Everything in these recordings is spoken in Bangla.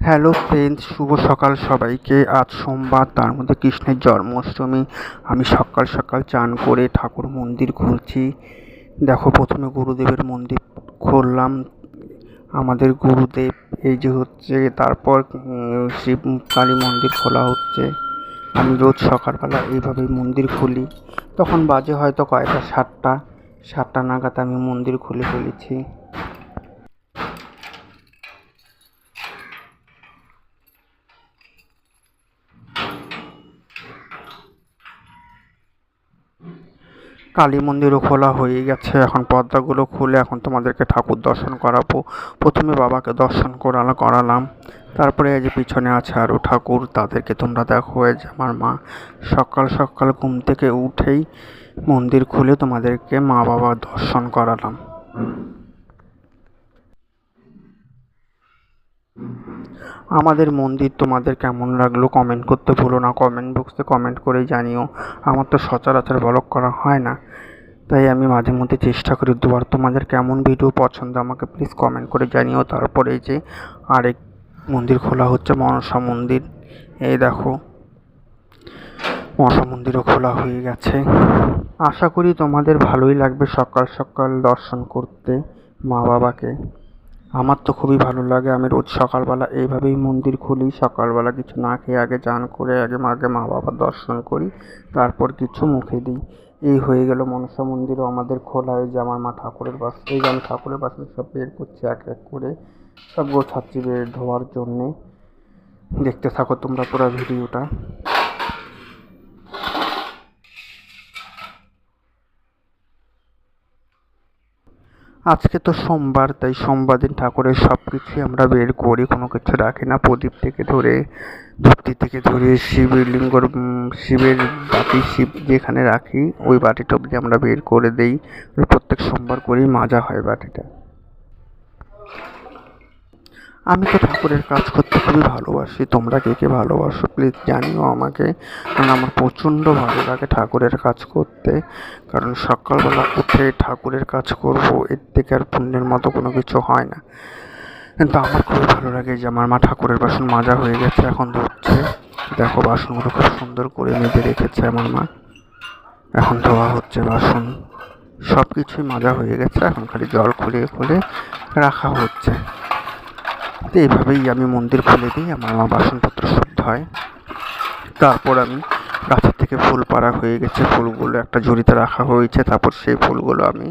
হ্যালো ফ্রেন্ডস শুভ সকাল সবাইকে। আজ সোমবার, তার মধ্যে কৃষ্ণের জন্মাষ্টমী। আমি সকাল সকাল চান করে ঠাকুর মন্দির খুলছি দেখো, প্রথমে গুরুদেবের মন্দির খুললাম। আমাদের গুরুদেব, এই যে হচ্ছে, তারপর শিব কালী মন্দির খোলা হচ্ছে। আমি রোজ সকালবেলা এইভাবেই মন্দির খুলি। তখন বাজে হয়তো কয়টা, সাতটা। সাতটা নাগাদ আমি মন্দির খুলে ফেলেছি। কালী মন্দিরও খোলা হয়ে গেছে। এখন পর্দাগুলো খুলে এখন তোমাদেরকে ঠাকুর দর্শন করাবো। প্রথমে বাবাকে দর্শন করালাম করালাম। তারপরে এই যে পিছনে আছে আরও ঠাকুর, তাদেরকে তোমরা দেখো। এই যে আমার মা, সকাল সকাল ঘুম থেকে উঠেই মন্দির খুলে তোমাদেরকে মা বাবার দর্শন করালাম। আমাদের মন্দির তোমাদের কেমন লাগল কমেন্ট করতে ভুলো না। কমেন্ট বক্সে কমেন্ট করে জানিও। আমার তো সচরাচর ব্লগ করা হয় না। তাই আমি মাঝে মধ্যে চেষ্টা করি দুবার। তোমাদের কেমন ভিডিও পছন্দ আমাকে প্লিজ কমেন্ট করে জানিও। তারপরে যে আরেক মন্দির খোলা হচ্ছে মনসা মন্দির। এই দেখো, মনসা মন্দিরও খোলা হয়ে গেছে। আশা করি তোমাদের ভালোই লাগবে সকাল সকাল দর্শন করতে মা বাবাকে। আমার তো খুবই ভালো লাগে, আমি রোজ সকালবেলা এইভাবেই মন্দির খুলি, সকালবেলা কিছু না খেয়ে আগে চান করে, আগে মাকে, মা বাবার দর্শন করি, তারপর কিছু মুখে দিই। এই হয়ে গেল মনসা মন্দিরও আমাদের খোলা, এই যে আমার মা ঠাকুরের বাস, এই আমি ঠাকুরের বাসন সব বের করছি এক এক করে, সব গোছাচ্ছি বের ধোয়ার জন্যে। দেখতে থাকো তোমরা পুরো ভিডিওটা। আজকে তো সোমবার, তাই সোমবার দিন ঠাকুরের সব কিছুই আমরা বের করি, কোনো কিছু রাখি না। প্রদীপ থেকে ধরে ধূপটি থেকে ধরে শিবলিঙ্গর লিঙ্গ শিবের বাটি শিব যেখানে রাখি, ওই বাটিটা অবধি আমরা বের করে দেই। প্রত্যেক সোমবার করেই মাজা হয় বাটিটা আমি তো ঠাকুরের কাজ করতে খুবই ভালোবাসি। তোমরা কে কে ভালোবাসো প্লিজ জানিও আমাকে। কারণ আমার প্রচণ্ড ভালো লাগে ঠাকুরের কাজ করতে। কারণ সকালবেলা উঠে ঠাকুরের কাজ করব, এর থেকে আর পুণ্যের মতো কোনো কিছু হয় না। কিন্তু আমার খুবই ভালো লাগে যে আমার মা ঠাকুরের বাসন মাজা হয়ে গেছে, এখন ধুচ্ছে। দেখো বাসনগুলো খুব সুন্দর করে মেজে রেখেছে আমার মা। এখন ধোয়া হচ্ছে বাসন। সব কিছুই মাজা হয়ে গেছে, এখন খালি জল খুলিয়ে খুলে রাখা হচ্ছে। তো এইভাবেই আমি মন্দির খুলে দিই, আমার মা বাসনপত্র শুদ্ধ হয়। তারপর আমি গাছের থেকে ফুল পাড়া হয়ে গেছে, ফুলগুলো একটা ঝুড়িতে রাখা হয়েছে, তারপর সেই ফুলগুলো আমি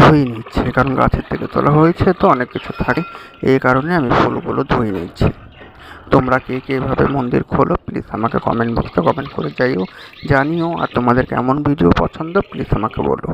ধুয়ে নিচ্ছি। কারণ গাছের থেকে তোলা হয়েছে তো অনেক কিছু থাকে, এই কারণে আমি ফুলগুলো ধুয়ে নিচ্ছি। তোমরা কে কে এভাবে মন্দির খোলো প্লিজ আমাকে কমেন্ট বক্সে কমেন্ট করে যাইও, জানিও, আর তোমাদের কেমন ভিডিও পছন্দ প্লিজ আমাকে বলো।